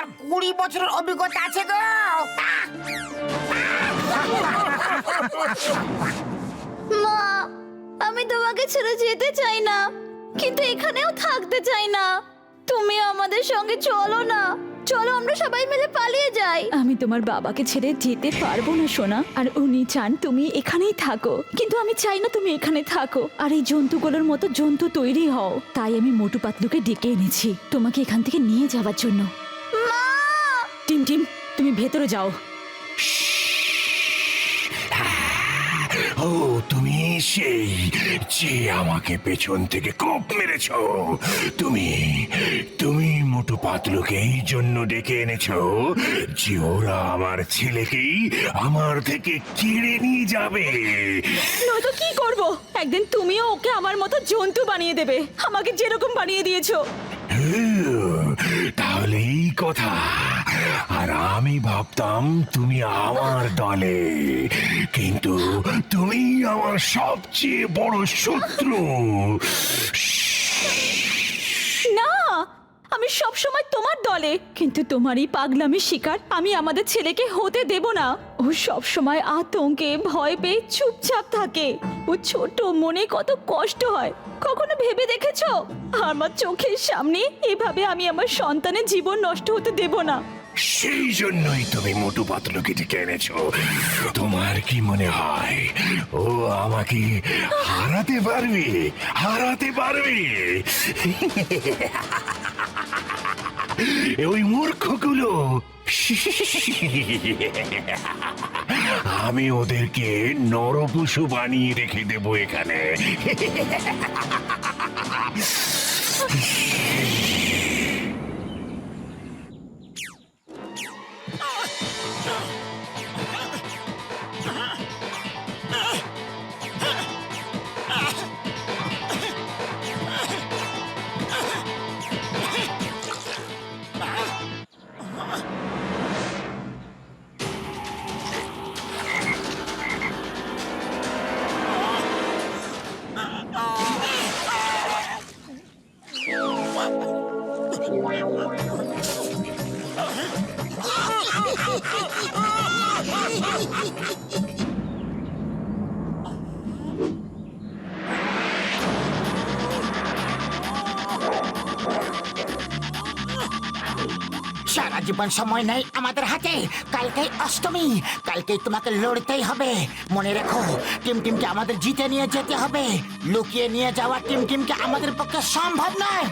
আমার কুড়ি বছরের অভিজ্ঞতা আছে গো। মা আমি তোমাকে ছেড়ে যেতে চাই না কিন্তু এখানেও থাকতে চাই না। তুমি আমাদের সঙ্গে চলো না। চলো আমরা সবাই মিলে পালিয়ে যাই। আমি তোমার বাবাকে ছেড়ে যেতে পারব না সোনা। আর উনি চান তুমি এখানেই থাকো। কিন্তু আমি চাই না তুমি এখানে থাকো। আর এই জন্তুগুলোর মতো জন্তু তৈরি হও। তাই আমি মোটু পাতলুকে ডেকে এনেছি। তোমাকে এখান থেকে নিয়ে যাওয়ার জন্য। টিম টিম তুমি ভেতরে যাও। ও তুমি সেই যে আমাকে পেছন থেকে কোপ মেরেছ তুমি তুমি মোটু পাতলুকে এই জন্য ডেকে এনেছো যে ওরা আমার ছেলেকেই আমার থেকে কেড়ে নিয়ে যাবে। নয়তো কি করব? একদিন তুমিও ওকে আমার মতো জন্তু বানিয়ে দেবে। আমাকে যেরকম বানিয়ে দিয়েছ। হুম, তাহলে এই কথা। আর আমি ভাবতাম তুমি আমার দলে কিন্তু তুমি আমার সবচেয়ে বড় শত্রু। না, আমি সব সময় তোমার দলে। কিন্তু তোমারই পাগলামি শিকার আমি আমাদের ছেলেকে হতে দেব না। ও সব সময় আতঙ্কে, ভয় পেয়ে চুপচাপ থাকে। ও ছোট মনে কত কষ্ট হয়। কখনো ভেবে দেখেছ? আমার চোখের সামনে এভাবে আমি আমার সন্তানের জীবন নষ্ট হতে দেব না। সেই জন্যই তুমি মোটু পাতলুকে ডেকে এনেছো। তোমার কি মনে হয়? ও আমাকে হারাতে পারবে? হারাতে পারবে? ওই মূর্খগুলো। আমি ওদেরকে নরপশু বানিয়ে রেখে দেবো এখানে। জীবন সময় নেই আমাদের হাতে। কালকেই অষ্টমী, কালকেই তোমাকে লড়তেই হবে। মনে রেখো টিম টিমকে আমাদের জিতে নিয়ে যেতে হবে। লুকিয়ে নিয়ে যাওয়া টিম টিমকে আমাদের পক্ষে সম্ভব নয়।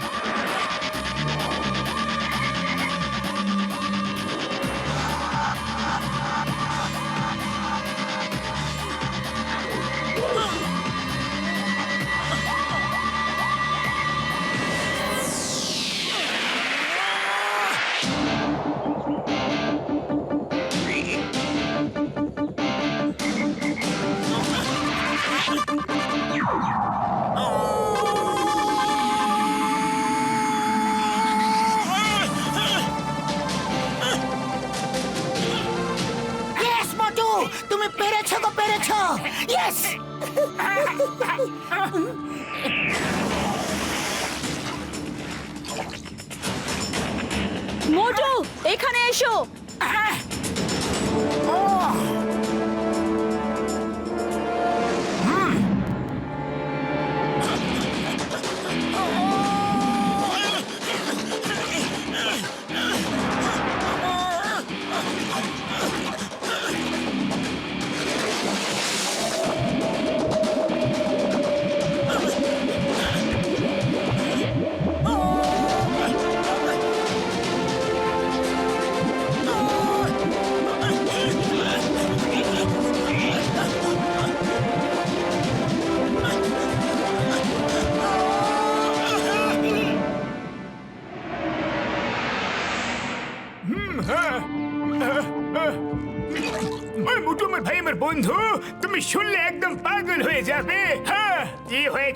মোটু এখানে এসো।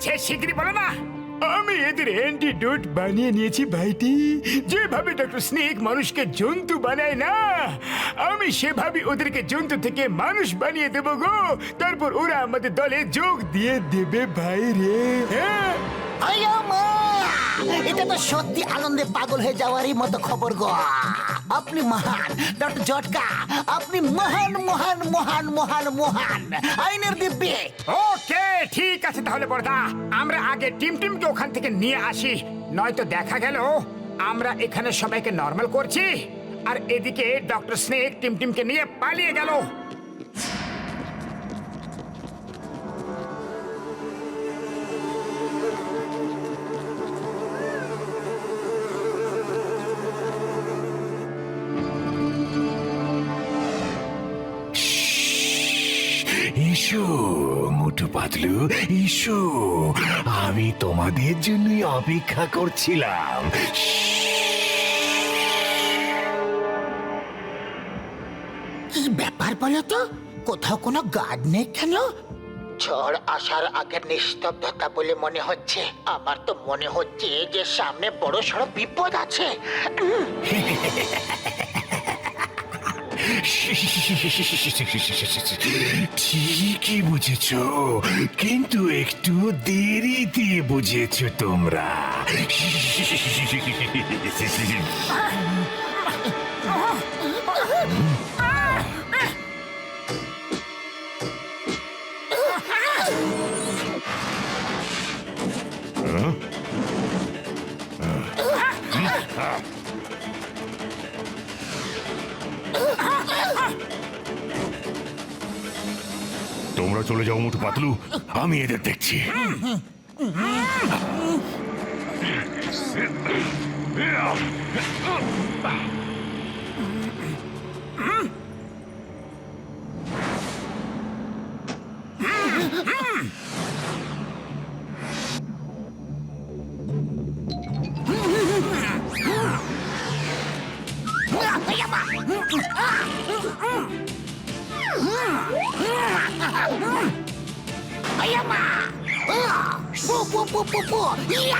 হয়েছে শিগগিরই বলো না। আমি এদের অ্যান্টিডোট বানিয়ে নিয়েছি ভাইটি। যেভাবে ডক্টর স্নেক মানুষকে জন্তু বানায় না আমি সেভাবে ওদেরকে জন্তু থেকে মানুষ বানিয়ে দেব গো। তারপর ওরা আমাদের দলে যোগ দিয়ে দেবে ভাই রে হ্যাঁ! এটা তো সত্যি আনন্দে পাগল হয়ে যাওয়ারই মতো খবর গো। আপনি মহান, ডক্টর জটকা। আপনি মহান মহান মহান মহান মহান। আইনের দিব্যে। ওকে, ঠিক আছে তাহলে বড়দা, আমরা আগে টিম টিমকে ওখান থেকে নিয়ে আসি। নয়তো দেখা গেল, আমরা এখানে সবাইকে নর্মাল করছি। আর এদিকে ডক্টর স্নেক টিম টিমকে নিয়ে পালিয়ে গেল। পাতলু এসো আমি তোমাদের জন্যই অপেক্ষা করছিলাম। কি ব্যাপার বলো তো? কোথাও কোনো গার্ড নেই কেন? ঝড় আসার আগে নিস্তব্ধতা বলে মনে হচ্ছে। আমার তো মনে হচ্ছে যে সামনে বড় সড় বিপদ আছে। ঠিকই বুঝেছ। কিন্তু একটু দেরিতে বুঝেছ তোমরা। তোমরা চলে যাও মোটু পাতলু। আমি এদের দেখছি। পু, 咿呀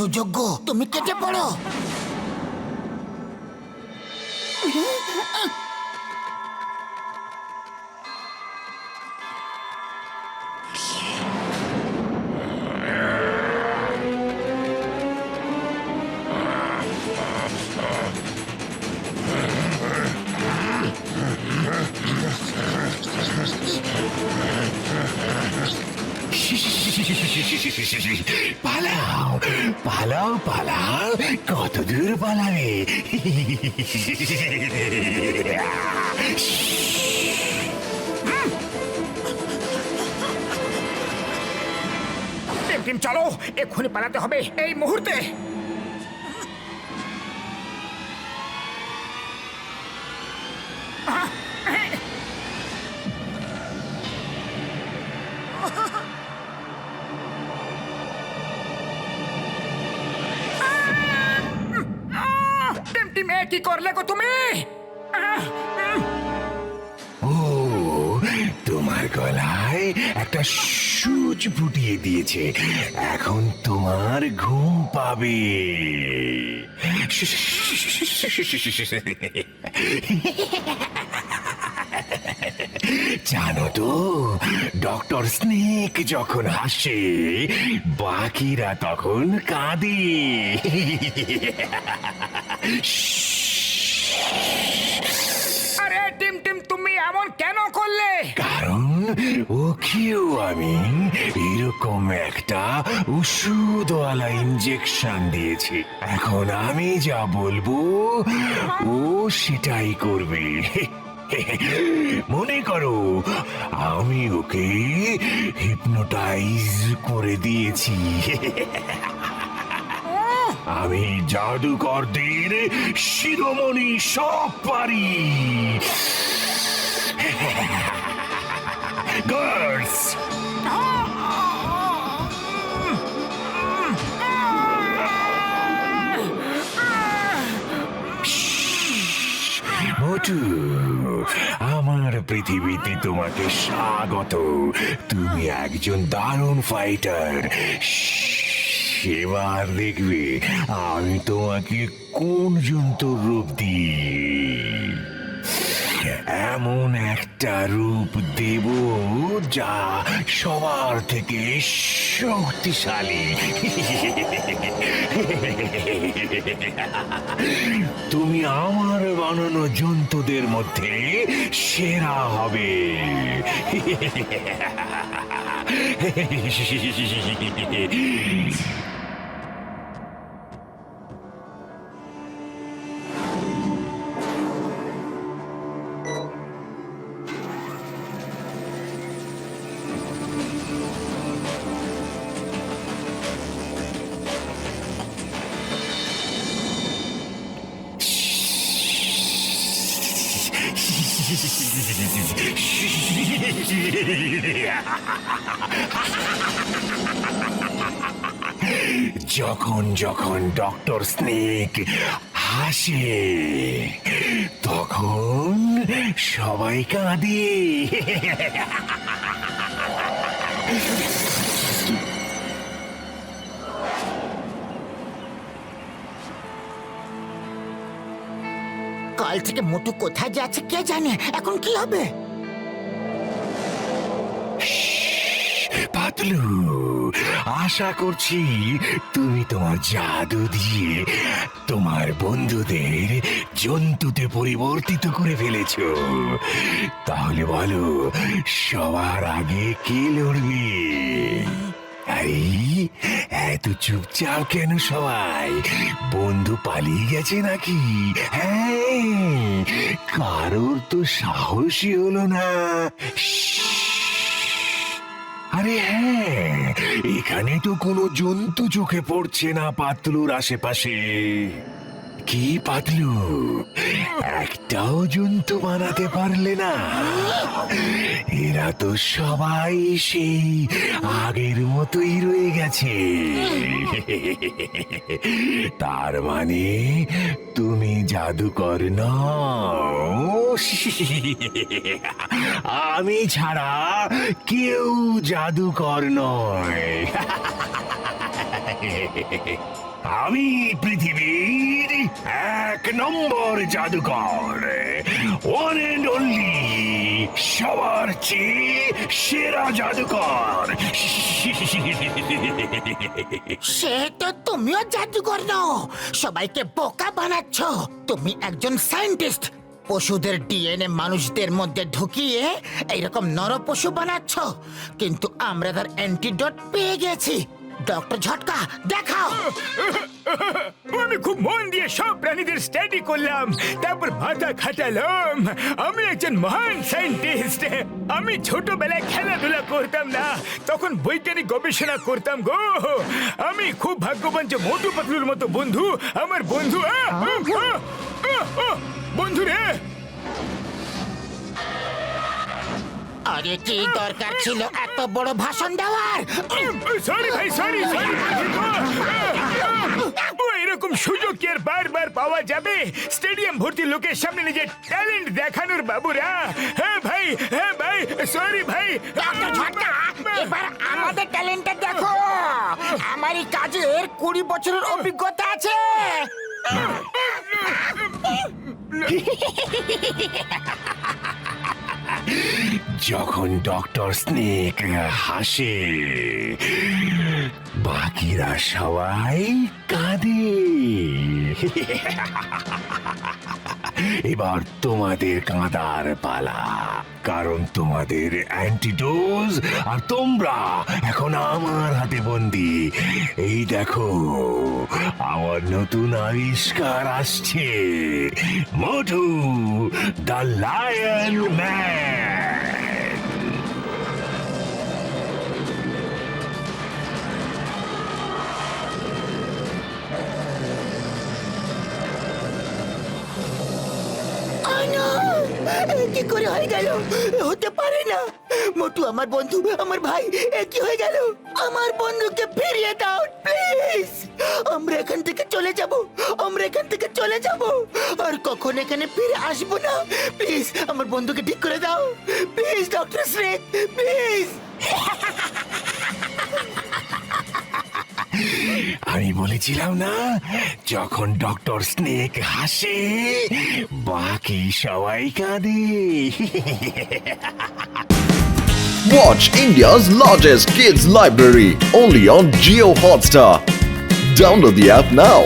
খুব ভালো সুযোগ গো তুমি কেটে পড়ো। টিম চলো। এক্ষুনি পালাতে হবে এই মুহূর্তে। তুমি? ও, তোমার গলায় একটা সুচ ফুটিয়ে দিয়েছে। এখন তোমার ঘুম পাবে। জানো তো, ডক্টর স্নেক যখন হাসে, বাকিরা তখন কাঁদে। ওকেও আমি এরকম একটা ওষুধওয়ালা ইঞ্জেকশন দিয়েছি। এখন আমি যা বলব, ও সেটাই করবে। মনে করো, আমি ওকে হিপনোটাইজ করে দিয়েছি। আমি জাদুকরদের শিরোমণি সব পারি। মোটু আমার পৃথিবীতে তোমাকে স্বাগত। তুমি একজন দারুণ ফাইটার সেবার দেখবে আমি তোমাকে কোন জন্তুর রূপ দিই এমন একটা রূপ দেব যা সবার থেকে শক্তিশালী। তুমি আমার বানানো জন্তুদের মধ্যে সেরা হবে। যখন যখন ডক্টর স্নেক হাসে তখন সবাই কাঁদে। থেকে মোটু কোথায় যাচ্ছে কে জানে? এখন কি হবে? পাতলু আশা করছি তুমি তোমার জাদু দিয়ে তোমার বন্ধুদের জন্তুতে পরিবর্তিত করে ফেলেছো তাহলে বলো সবার আগে কে লড়বে এত চুপচাপ কেন সবাই? বন্ধু পালিয়ে গেছে নাকি? হ্যাঁ কারোর তো সাহসই হলো না। আরে হ্যাঁ এখানে তো কোনো জন্তু চোখে পড়ছে না পাতলুর আশেপাশে কি পাতলু? একটাও জন্তু বানাতে পারলে না। এরা তো সবাই সেই আগের মতোই রয়ে গেছে। তার মানে তুমি জাদুকর আমি ছাড়া কেউ জাদুকর নয়। আমি পৃথিবীর এক নম্বর জাদুকর ওয়ান এন্ড অনলি সবার চেয়ে সেরা জাদুকর সে তো তুমিও জাদুকর নও। সবাইকে বোকা বানাচ্ছ। তুমি একজন সায়েন্টিস্ট। পশুদের ডিএনএ মানুষদের মধ্যে ঢুকিয়ে এইরকম নর পশু বানাচ্ছ। কিন্তু আমরা তার অ্যান্টিডট পেয়ে গেছি। ডক্টর ঝটকা, দেখাও। আমি খুব মন দিয়ে সব প্রাণীদের স্টাডি করলাম, তারপর মাথা খাটালাম। আমি একজন মহান সায়েন্টিস্ট আমি ছোটবেলায় খেলাধুলা করতাম না, তখন বৈজ্ঞানিক গবেষণা করতাম গো। আমি খুব ভাগ্যবান যে মোটু পাতলুর মতো বন্ধু, আমার বন্ধু বন্ধু রে। আরে কি দরকার ছিল এত বড় ভাষণ দেওয়ার সরি ভাই সরি সরি এরকম সুযোগ কি আর বারবার পাওয়া যাবে স্টেডিয়াম ভর্তি লোকের সামনে নিজের ট্যালেন্ট দেখানোর বাবুরা হ্যাঁ ভাই হ্যাঁ ভাই সরি ভাই এবার আমাদের ট্যালেন্টটা দেখো আমার এই কাজের কুড়ি বছরের অভিজ্ঞতা আছে যখন ডক্টর স্নেক হাসে, বাকিরা সবাই কাঁদে। এবার তোমাদের কাঁদার পালা, কারণ তোমাদের অ্যান্টিডোজ, আর তোমরা এখন আমার হাতে বন্দি। এই দেখো, আমার নতুন আবিষ্কার আসছে। Motu the lion man. কি করে হয়ে গেল? হতে পারে না। মোটু, আমার বন্ধু, আমার ভাই কি হয়ে গেল? আমার বন্ধুকে ফিরিয়ে দাও প্লিজ আমরা এখান থেকে চলে যাব। আমরা এখান থেকে চলে যাব। আর কখন এখানে ফিরে আসব না? প্লিজ আমার বন্ধুকে ঠিক করে দাও। প্লিজ ডক্টর শ্রেক প্লিজ আমি বলেছিলাম না যখন ডক্টর স্নেক হাসে বাকি সবাই কাঁদে। Watch India's largest kids library only on Geo Hotstar. Download the app now.